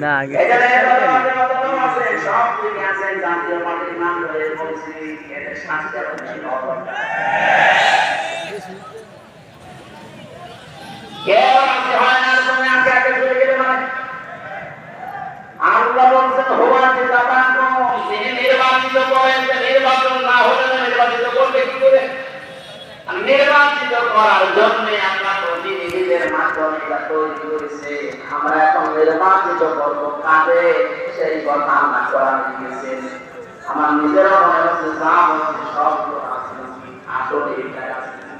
না আগে জাতীয় পার্টির নাম ধরে বলছি এদের শাস্তি আরও বেশি হওয়া দরকার। কেউ রাজি হয় না, তুমি আগে আগে চলে গেলে মানে। আল্লাহ বলছেন, "হুয়া জিতাবাকুম", তিনি নির্বাচিত করেন, যে নির্বাচন না হলে নির্বাচিত করবে কি করে? আর নির্বাচিত করার জন্য আমরা প্রতিনিধিদের মাধ্যমে তৈরি করেছে। আমরা এখন নির্বাচিত করব সেই কথা আমরা দিয়েছেন আমার মনে হচ্ছে যা হচ্ছে রাজনীতি আসলে রাজনীতি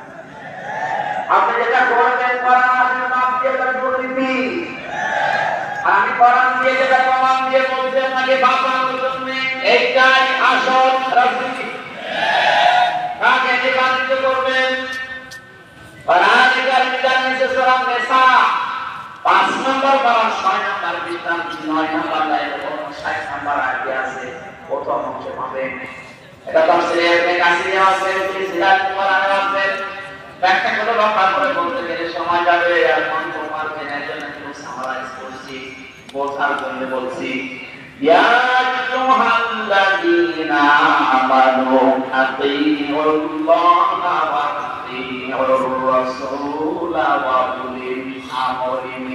আপনি যেটা করবেন আসলে দিয়ে আমি করার দিয়ে যেটা দিয়ে এইটাই আসল রাজনীতি। নম্বর বিধান নয় নম্বর লাইন ষাট নম্বর আগে আছে প্রথম অংশে পাবেন এটা তো সিরিয়াল কাছে আছে সিরিয়াল করানো আছে ব্যাখ্যা করে লম্বা করে বলতে গেলে সময় যাবে আর মন তোমার কেনার জন্য একটু সামারাইজ করছি বোঝার জন্য বলছি يا أيها الذين آمنوا أطيعوا الله وأطيعوا الرسول وأولي الأمر منكم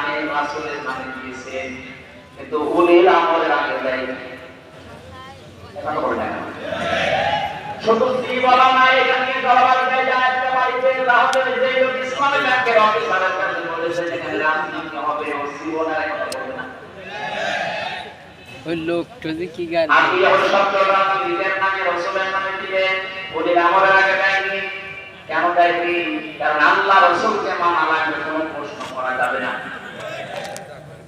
নামে রাসূলের দিয়েছেন কিন্তু উলিল আমলের আগে দেয়। এটা তো বলে না। শুধু স্ত্রী বলা নাই এখানে দরবার দেয় যায় একটা বাড়িতে রাহুলের যে ইসলামী ব্যাংকের অফিসারের কাছে বলেছে যেখানে রাজনীতি হবে ও জীবনের কথা বলবে না। ওই লোকটা যে কি গান আপনি যখন শব্দটা নিজের নামে রসুলের নামে দিলেন। উনি আমলের আগে দেয়নি। কেন দেয়নি? কারণ আল্লাহ রসুলকে মানা লাগবে কোনো প্রশ্ন করা যাবে না।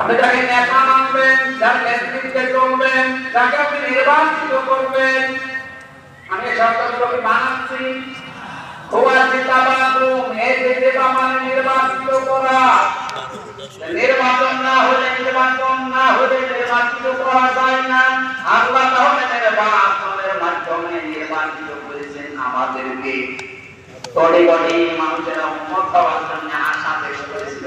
আপনি যাকে নেতা মানবেন, যার নেতৃত্বে চলবেন যাকে আপনি নির্বাচিত করবেন। আমি হুয়া মানে নির্বাচিত করা। নির্বাচন না হলে নির্বাচন না হলে নির্বাচিত করা যায় না। মাধ্যমে নির্বাচিত আমাদেরকে। তড়ে গড়ে মানুষেরা উন্মত জন্য আশা বেশ করেছিল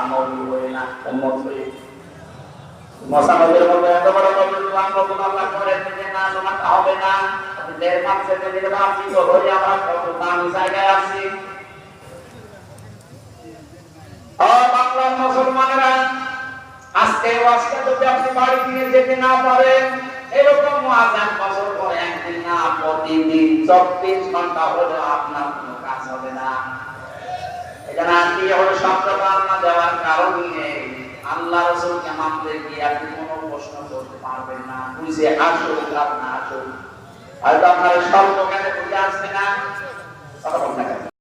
মশানবের মতো এত বড় নতুন আল্লাহ করে থেকে না তোমাকে হবে না। আপনি দেড় মাস থেকে নির্বাচিত হয়ে আমরা কত দামি জায়গায় আছি। ও বাংলার মুসলমানেরা, আজকে ওয়াজটা যদি আপনি বাড়ি নিয়ে যেতে না পারেন, এরকম আজান বছর পরে, একদিন না, প্রতিদিন চব্বিশ ঘণ্টা হলে আপনার কোনো কাজ হবে না। এখানে আত্মীয় হলে শব্দটা আপনার দেওয়ার কারণই নেই আল্লাহ রসুলকে মানতে গিয়ে আপনি কোনো প্রশ্ন করতে পারবেন না। বুঝে আসো না আর হয়তো আপনার সব দোকানে বুঝে আসবে না। বলতে গেলে